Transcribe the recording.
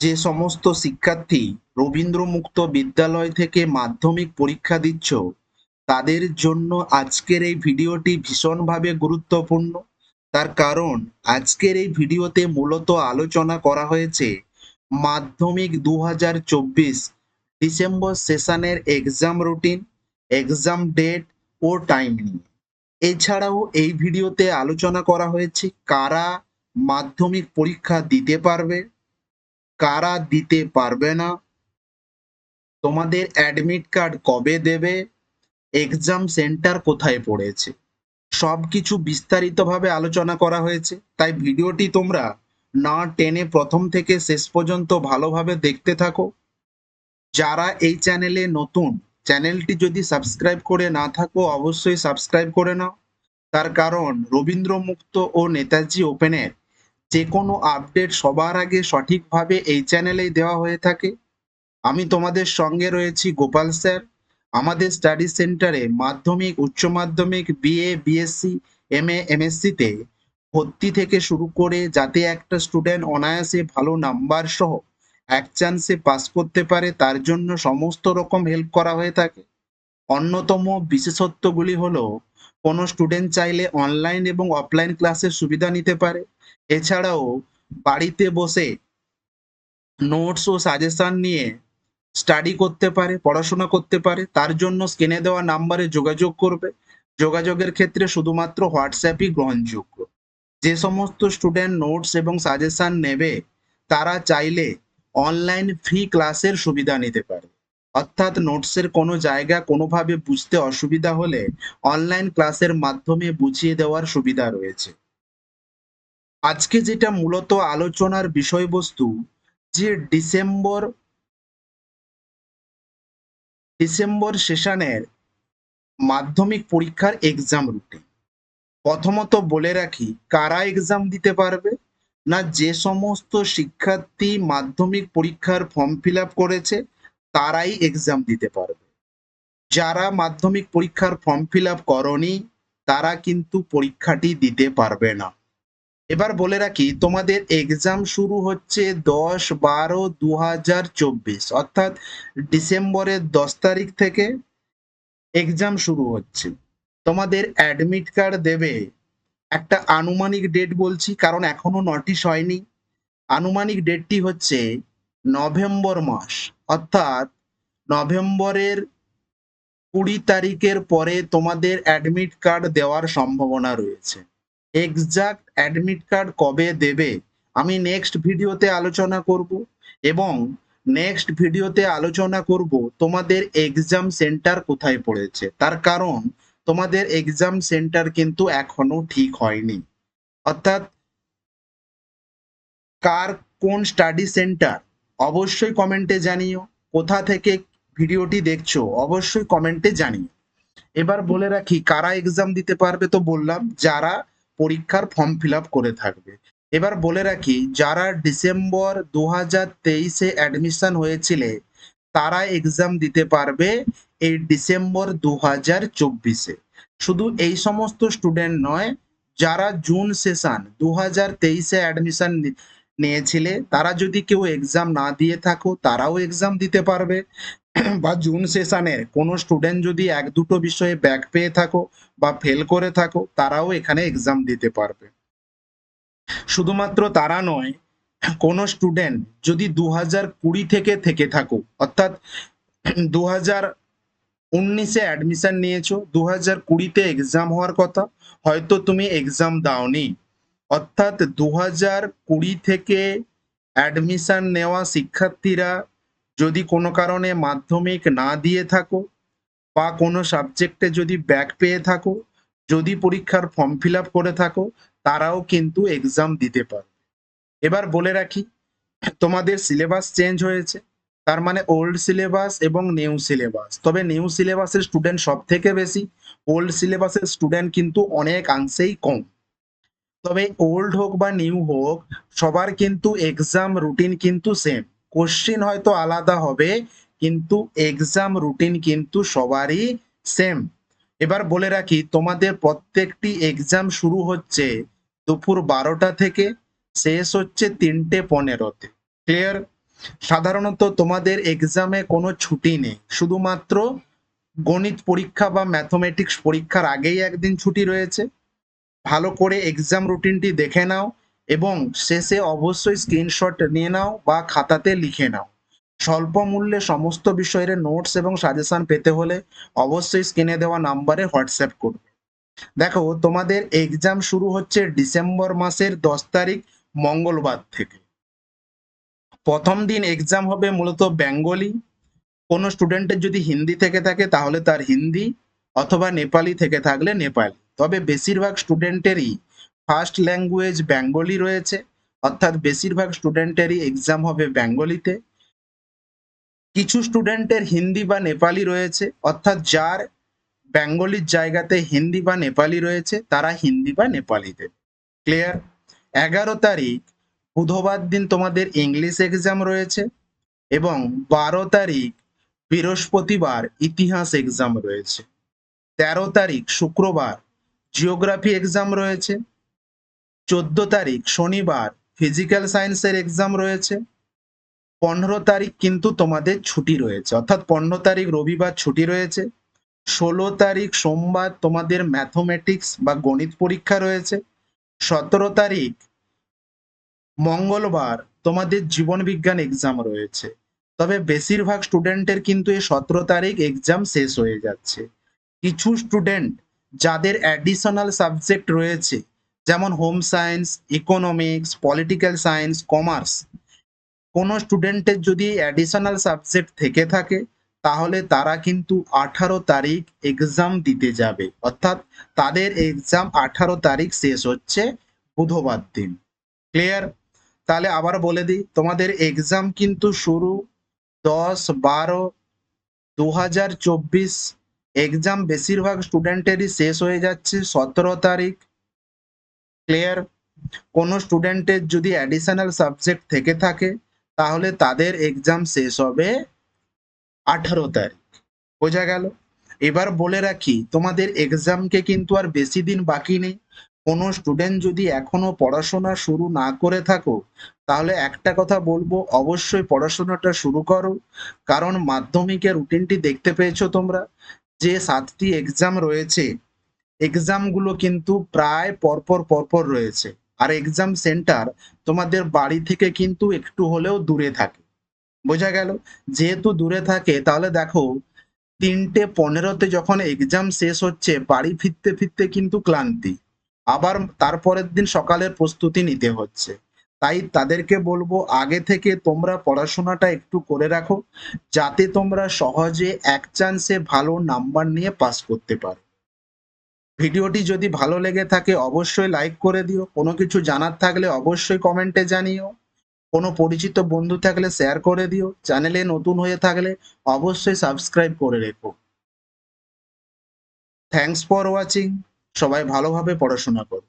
যে সমস্ত শিক্ষার্থী রবীন্দ্র মুক্ত বিদ্যালয় থেকে মাধ্যমিক পরীক্ষা দিচ্ছ, তাদের জন্য আজকের এই ভিডিওটি ভীষণভাবে গুরুত্বপূর্ণ। তার কারণ, আজকের এই ভিডিওতে মূলত আলোচনা করা হয়েছে মাধ্যমিক দু হাজার চব্বিশ ডিসেম্বর সেশনের এক্সাম রুটিন, এক্সাম ডেট ও টাইম নিয়ে। এছাড়াও এই ভিডিওতে আলোচনা করা হয়েছে কারা মাধ্যমিক পরীক্ষা দিতে পারবে কারা দিতে পারবে না? তোমাদের অ্যাডমিট কার্ড কবে দেবে? এক্সাম সেন্টার কোথায় পড়েছে? সব কিছু বিস্তারিতভাবে আলোচনা করা হয়েছে। তাই ভিডিওটি তোমরা না টেনে প্রথম থেকে শেষ পর্যন্ত ভালোভাবে দেখতে থাকো। যারা এই চ্যানেলে নতুন, চ্যানেলটি যদি সাবস্ক্রাইব করে না থাকো, অবশ্যই সাবস্ক্রাইব করে নাও। তার কারণ রবীন্দ্র মুক্ত ও নেতাজি ওপেনের যে কোনো আপডেট সবার আগে সঠিকভাবে এই চ্যানেলেই দেওয়া হয়ে থাকে। আমি তোমাদের সঙ্গে রয়েছি গোপাল স্যার। আমাদের স্টাডি সেন্টারে মাধ্যমিক, উচ্চ মাধ্যমিক B A B S C M A এমএসসিতে ভর্তি থেকে শুরু করে যাতে একটা স্টুডেন্ট অনায়াসে ভালো নাম্বার সহ এক চান্সে পাস করতে পারে, তার জন্য সমস্ত রকম হেল্প করা হয়ে থাকে। অন্যতম বিশেষত্বগুলি হলো কোনো স্টুডেন্ট চাইলে অনলাইন এবং অফলাইন ক্লাসের সুবিধা নিতে পারে। এছাড়াও বাড়িতে বসে নোটস ও সাজেশন নিয়ে স্টাডি করতে পারে, পড়াশোনা করতে পারে। তার জন্য স্ক্রিনে দেওয়া নাম্বারে যোগাযোগ করবে। যোগাযোগের ক্ষেত্রে শুধুমাত্র হোয়াটসঅ্যাপই গ্রহণযোগ্য। যে সমস্ত স্টুডেন্ট নোটস এবং সাজেশন নেবে, তারা চাইলে অনলাইন ফ্রি ক্লাসের সুবিধা নিতে পারে। অর্থাৎ নোটসের কোনো জায়গা কোনোভাবে বুঝতে অসুবিধা হলে অনলাইন ক্লাসের মাধ্যমে বুঝিয়ে দেওয়ার সুবিধা রয়েছে। আজকে যেটা মূলত আলোচনার বিষয়বস্তু, যে ডিসেম্বর ডিসেম্বর সেশনের মাধ্যমিক পরীক্ষার এক্সাম রুটিন প্রথমত বলে রাখি, কারা এক্সাম দিতে পারবে না যে সমস্ত শিক্ষার্থী মাধ্যমিক পরীক্ষার ফর্ম ফিল করেছে তারাই এক্সাম দিতে পারবে। যারা মাধ্যমিক পরীক্ষার ফর্ম ফিল আপ করনি, তারা কিন্তু পরীক্ষাটি দিতে পারবে না। এবার বলে রাখি, তোমাদের এক্সাম শুরু হচ্ছে দশ বারো দু হাজার চব্বিশ, অর্থাৎ ডিসেম্বরের দশ তারিখ থেকে এক্সাম শুরু হচ্ছে। তোমাদের অ্যাডমিট কার্ড দেবে। একটা আনুমানিক ডেট বলছি, কারণ এখনও নোটিশ হয়নি। আনুমানিক ডেটটি হচ্ছে নভেম্বর মাস। অর্থাৎ নভেম্বরের কুড়ি তারিখের পরে তোমাদের অ্যাডমিট কার্ড দেওয়ার সম্ভাবনা রয়েছে। এক্সাক্ট অ্যাডমিট কার্ড কবে দেবে? আমি নেক্সট ভিডিওতে আলোচনা করব এবং নেক্সট ভিডিওতে আলোচনা করব তোমাদের এক্সাম সেন্টার কোথায় পড়েছে। তার কারণ তোমাদের এক্সাম সেন্টার কিন্তু এখনও ঠিক হয়নি। অর্থাৎ কার কোন স্টাডি সেন্টার অবশ্যই কমেন্টে জানিও। কোথা থেকে ভিডিওটি দেখছ, অবশ্যই কমেন্টে জানিও। এবার বলে রাখি, কারা এক্সাম দিতে পারবে তো বললাম, যারা পরীক্ষার ফর্ম ফিল করে থাকবে। এবার বলে রাখি, যারা ডিসেম্বর দু হাজার তেইশে অ্যাডমিশন হয়েছিলে, তারা এক্সাম দিতে পারবে এই ডিসেম্বর দু হাজার চব্বিশে। শুধু এই সমস্ত স্টুডেন্ট নয়, যারা জুন সেশন দু হাজার তেইশে অ্যাডমিশন নিয়েছিলে তারা যদি কেউ এক্সাম না দিয়ে থাকো, তারাও এক্সাম দিতে পারবে। বা জুন সেশনের কোনো স্টুডেন্ট যদি এক দুটো বিষয়ে ব্যাক পেয়ে থাকো বা ফেল করে থাকো, তারাও এখানে এক্সাম দিতে পারবে। শুধুমাত্র তারা নয়, কোনো স্টুডেন্ট যদি দু হাজার কুড়ি থেকে থেকে থাকো, অর্থাৎ দু হাজার উনিশে অ্যাডমিশন নিয়েছো দু হাজার কুড়িতে এক্সাম হওয়ার কথা, হয়তো তুমি এক্সাম দাওনি। অর্থাৎ দু হাজার কুড়ি থেকে অ্যাডমিশন নেওয়া শিক্ষার্থীরা যদি কোনো কারণে মাধ্যমিক না দিয়ে থাকো বা কোনো সাবজেক্টে যদি ব্যাক পেয়ে থাকো, যদি পরীক্ষার ফর্ম ফিল করে থাকো, তারাও কিন্তু এক্সাম দিতে পারবে। এবার বলে রাখি, তোমাদের সিলেবাস চেঞ্জ হয়েছে, তার মানে ওল্ড সিলেবাস এবং নিউ সিলেবাস তবে নিউ সিলেবাসের স্টুডেন্ট সব থেকে বেশি ওল্ড সিলেবাসের স্টুডেন্ট কিন্তু অনেকাংশেই কম। তবে ওল্ড হোক বা নিউ হোক, সবার কিন্তু এক্সাম রুটিন কিন্তু সেম কোশ্চিন হয়তো আলাদা হবে, কিন্তু এক্সাম রুটিন কিন্তু সবারই সেম এবার বলে রাখি, তোমাদের প্রত্যেকটি এক্সাম শুরু হচ্ছে দুপুর বারোটা থেকে, শেষ হচ্ছে তিনটে পনেরোতে। ক্লিয়ার সাধারণত তোমাদের এক্সামে কোনো ছুটি নেই। শুধুমাত্র গণিত পরীক্ষা বা ম্যাথমেটিক্স পরীক্ষার আগেই একদিন ছুটি রয়েছে। ভালো করে এক্সাম রুটিনটি দেখে নাও এবং শেষে অবশ্যই স্ক্রিনশট নিয়ে নাও বা খাতাতে লিখে নাও। স্বল্প মূল্যে সমস্ত বিষয়ের নোটস এবং সাজেশন পেতে হলে অবশ্যই স্ক্রিনে দেওয়া নাম্বারে হোয়াটসঅ্যাপ করবে। দেখো, তোমাদের এক্সাম শুরু হচ্ছে ডিসেম্বর মাসের দশ তারিখ, মঙ্গলবার থেকে। প্রথম দিন এক্সাম হবে মূলত বেঙ্গলি। কোনো স্টুডেন্টের যদি হিন্দি থেকে থাকে তাহলে তার হিন্দি, অথবা নেপালি থেকে থাকলে নেপালি। তবে বেশিরভাগ স্টুডেন্টেরই ফার্স্ট ল্যাঙ্গুয়েজ বেঙ্গলি রয়েছে। অর্থাৎ বেশিরভাগ স্টুডেন্টেরই এক্সাম হবে বেঙ্গলিতে। কিছু স্টুডেন্টের হিন্দি বা নেপালি রয়েছে। অর্থাৎ যার বেঙ্গলির জায়গাতে হিন্দি বা নেপালি রয়েছে, তারা হিন্দি বা নেপালি দেবে ক্লিয়ার এগারো তারিখ, বুধবার দিন তোমাদের ইংলিশ এক্সাম রয়েছে এবং বারো তারিখ বৃহস্পতিবার ইতিহাস এক্সাম রয়েছে। তেরো তারিখ, শুক্রবার জিওগ্রাফি এক্সাম রয়েছে। চোদ্দ তারিখ শনিবার ফিজিক্যাল সায়েন্সের এক্সাম রয়েছে। পনেরো তারিখ কিন্তু তোমাদের ছুটি রয়েছে। অর্থাৎ পনেরো তারিখ রবিবার ছুটি রয়েছে। ষোলো তারিখ সোমবার তোমাদের ম্যাথমেটিক্স বা গণিত পরীক্ষা রয়েছে। সতেরো তারিখ মঙ্গলবার তোমাদের জীবন বিজ্ঞান এক্সাম রয়েছে। তবে বেশিরভাগ স্টুডেন্টের কিন্তু এই সতেরো তারিখ এক্সাম শেষ হয়ে যাচ্ছে। কিছু স্টুডেন্ট যাদের অ্যাডিশনাল সাবজেক্ট রয়েছে, যেমন home science economics political science commerce কোনো স্টুডেন্টের যদি অ্যাডিশনাল সাবজেক্ট থেকে থাকে, তাহলে তারা কিন্তু আঠারো তারিখ এক্সাম দিতে যাবে। অর্থাৎ তাদের এক্সাম আঠারো তারিখ শেষ হচ্ছে বুধবার দিন। ক্লিয়ার তাহলে আবার বলে দিই, তোমাদের এক্সাম কিন্তু শুরু দশ বারো দু হাজার চব্বিশ এক্সাম বেশিরভাগ স্টুডেন্টেরই শেষ হয়ে যাচ্ছে, সতেরো তারিখ ক্লিয়ার কোনো স্টুডেন্টের যদি অ্যাডিশনাল সাবজেক্ট থেকে থাকে, তাহলে তাদের এক্সাম শেষ হবে আঠারো তারিখ। বোঝা গেল? এবার বলে রাখি, তোমাদের এক্সামকে কিন্তু আর বেশি দিন বাকি নেই। কোনো স্টুডেন্ট যদি এখনও পড়াশোনা শুরু না করে থাকো, তাহলে একটা কথা বলব, অবশ্যই পড়াশোনাটা শুরু করো। কারণ মাধ্যমিকের রুটিনটি দেখতে পেয়েছ তোমরা। যে সাতটি এক্সাম রয়েছে এক্সামগুলো কিন্তু প্রায় পরপর পরপর রয়েছে। আর এক্সাম সেন্টার তোমাদের বাড়ি থেকে কিন্তু একটু হলেও দূরে থাকে। বোঝা গেল? যেহেতু দূরে থাকে, তাহলে দেখো, তিনটে পনেরোতে যখন এক্সাম শেষ হচ্ছে, বাড়ি ফিরতে ফিরতে কিন্তু ক্লান্তি। আবার তারপরের দিন সকালের প্রস্তুতি নিতে হচ্ছে। তাই তাদেরকে বলব, আগে থেকে তোমরা পড়াশোনাটা একটু করে রাখো, যাতে তোমরা সহজে এক চান্সে ভালো নাম্বার নিয়ে পাস করতে পারো। ভিডিওটি যদি ভালো লেগে থাকে, অবশ্যই লাইক করে দিও। কোনো কিছু জানার থাকলে অবশ্যই কমেন্টে জানিও। কোনো পরিচিত বন্ধু থাকলে শেয়ার করে দিও। চ্যানেলে নতুন হয়ে থাকলে অবশ্যই সাবস্ক্রাইব করে রেখো। থ্যাংকস ফর ওয়াচিং সবাই ভালোভাবে পড়াশোনা করো।